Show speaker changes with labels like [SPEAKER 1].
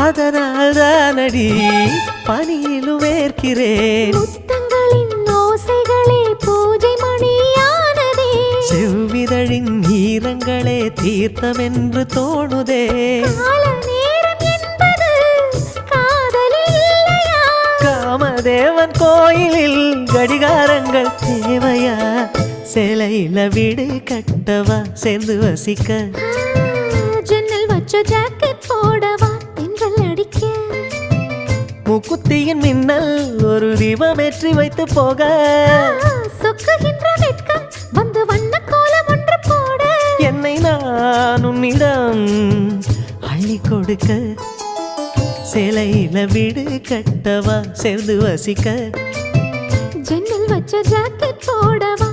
[SPEAKER 1] அதனால் தானடி பனியிலும் வேர்க்கிறேன்
[SPEAKER 2] முத்தங்களின் ஓசைகளே பூஜை மணியானதே.
[SPEAKER 1] செவ்விதழின் ஈரங்களே தோணுதே.
[SPEAKER 2] என்பது காதலில் இல்லையா?
[SPEAKER 1] காமதேவன் கோயிலில் கடிகாரங்கள் தேவையா சிலையில வீடு கட்டவா சேர்ந்து வசிக்க.
[SPEAKER 2] ஜன்னல் வச்ச ஜாக்கெட் போடவா தென்றல் அடிக்க.
[SPEAKER 1] முக்குத்தியின் மின்னல் ஒரு தீபமேற்றி வைத்து போக.
[SPEAKER 2] சொக்குகின்ற வெட்கம் வந்து வண்ண கோலம் ஒன்று போட.
[SPEAKER 1] என்னை நான் உன்னிடம் அள்ளி கொடுக்க. சிலையில வீடு கட்டவா சேர்ந்து வசிக்க.
[SPEAKER 2] ஜன்னல் வச்ச ஜாக்கெட் போடவா